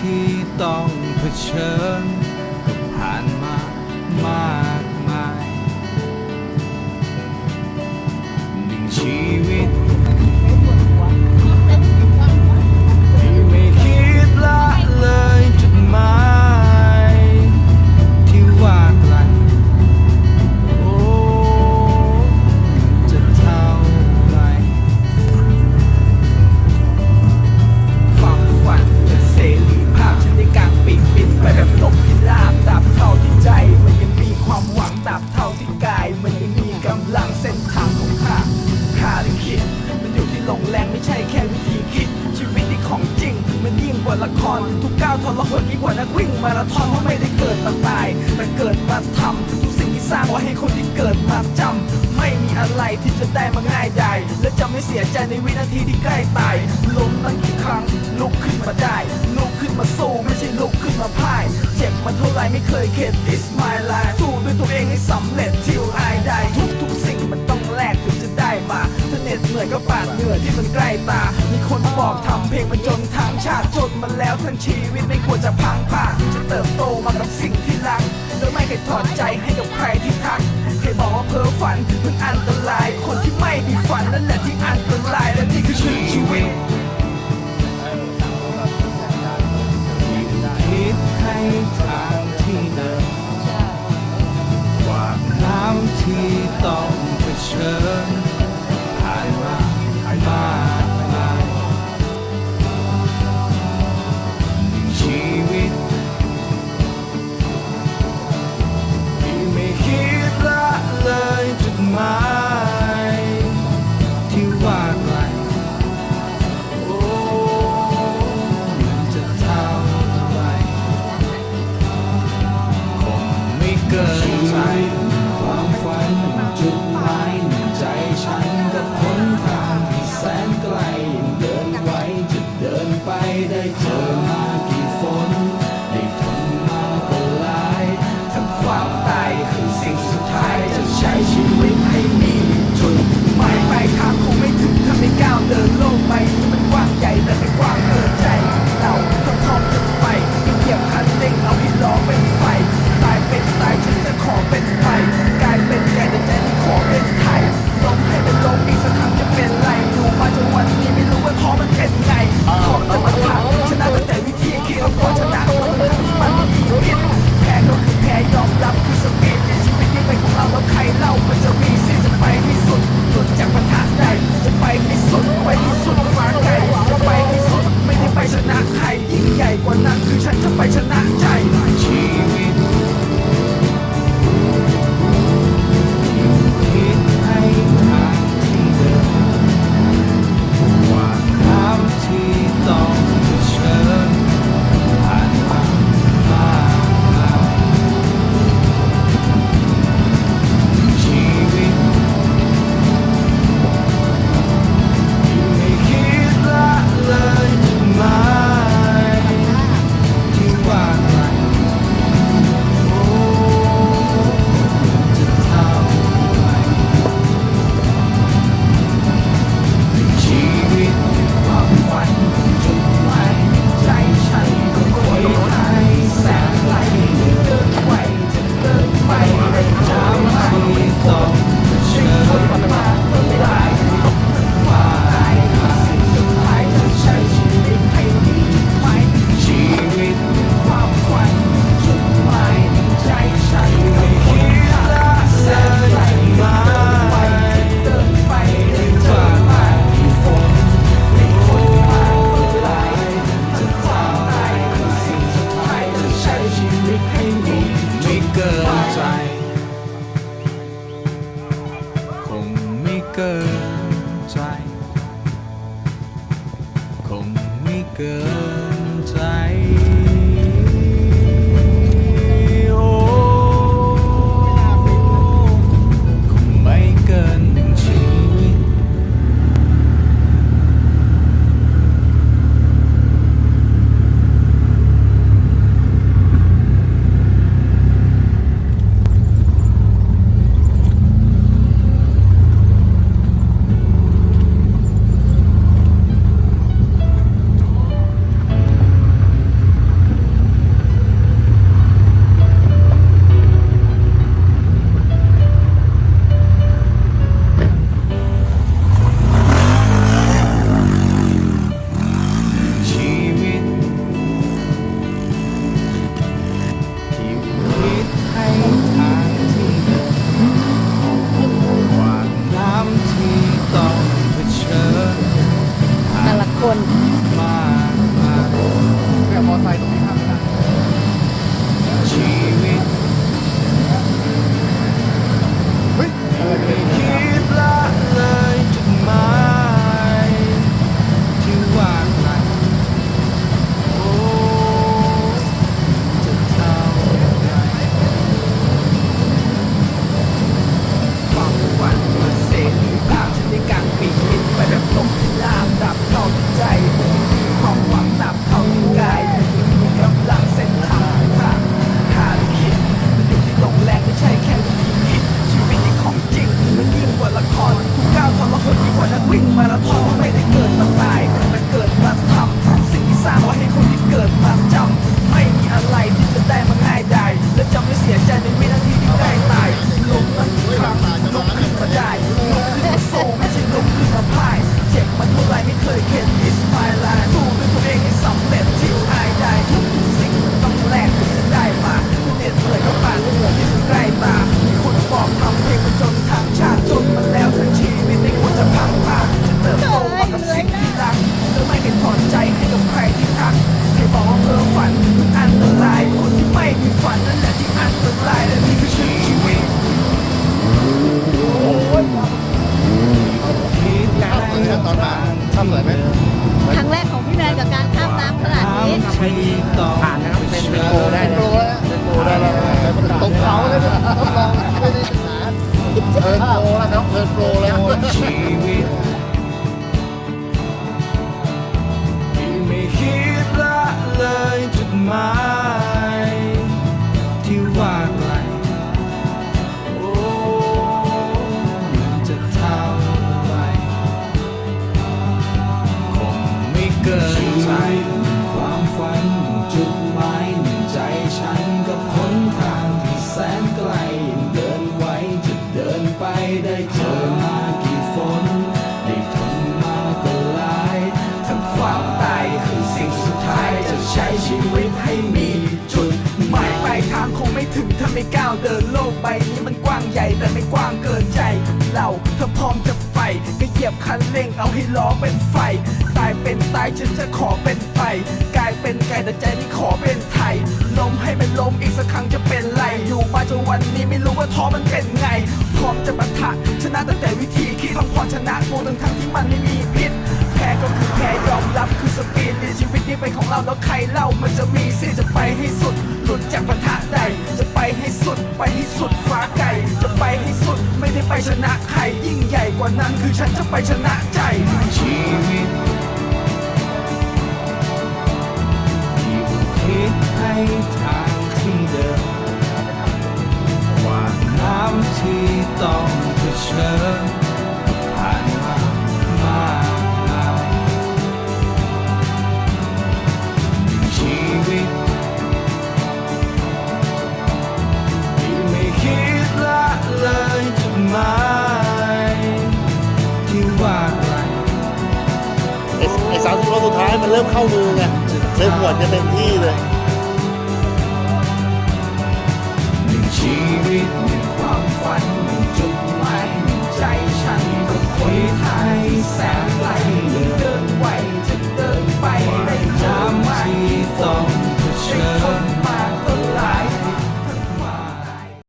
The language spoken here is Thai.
ที่ต้องเผชิญก็ผ่านมามากมายหนึ่งชีวิต ละคร ทุกก้าวทรหดยิ่งกว่านักวิ่งมาราธอนเพราะไม่ได้เกิดมาตาย แต่เกิดมาทำทุกสิ่งที่สร้างไว้ให้คนที่เกิดมาจำไม่มีอะไรที่จะได้มาง่ายดายและจะไม่เสียใจในวินาทีที่ใกล้ตายล้มตั้งกี่ครั้งลุกขึ้นมาได้ลุกขึ้นมาสู้ไม่ใช่ลุกขึ้นมาพ่ายเจ็บมาเท่าไรไม่เคยเข็ด It's my life สู้ด้วยตัวเองให้สำเร็จ till I die ทุก เหน็ดเหนื่อยก็ปาดเหงื่อที่มันใกล้ตา มีคนบอกทำเพลงมันจนทางชาติจนมาแล้วทั้งชีวิตไม่ควรจะพังผ่านจะเติบโตมากับสิ่งที่รักโดยไม่เคยถอดใจให้กับใครที่ทักเคยบอกว่าเพ้อฝันมันอันตราย คนที่ไม่มีฝันนั่นแหละที่อันตรายและนี่คือชื่อชีวิตคิดให้ทางที่เดินกว่าน้ำที่ต้องเผชิญ girl ถึงถ้าไม่ก้าวเดินโลกใบนี้มันกว้างใหญ่แต่ไม่กว้างเกินใจเราถ้าพร้อมจะไปก็เหยียบคันเร่งเอาให้ล้อเป็นไฟ ตายเป็นตายฉันจะขอเป็นไฟกลายเป็นไก่แต่ใจนี่ขอเป็นไทยลมให้มันลมอีกสักครั้งจะเป็นไรอยู่มาจนวันนี้ไม่รู้ว่าท้อมันเป็นไง พร้อมจะปะทะชนะตั้งแต่วิธีคิดคำพรชนะงูทั้งทั้งที่มันไม่มีพิษแพ้ก็คือแพ้ยอมรับคือสปีดในชีวิตนี้เป็นของเราแล้วใครเล่ามันจะมีสิจะไปให้สุดหลุดจากปัญหาใด ให้สุดไปให้สุดฟ้าไก่จะไปให้สุดไม่ได้ไปชนะใครยิ่งใหญ่กว่านั้นคือฉันจะไปชนะใจชีวิตที่องคิดให้ทางที่เดิมกว่าน้ำที่ต้องเผชิญ ริ่มเข้ามือไงเริ่มหวดจะเต็มที่เลย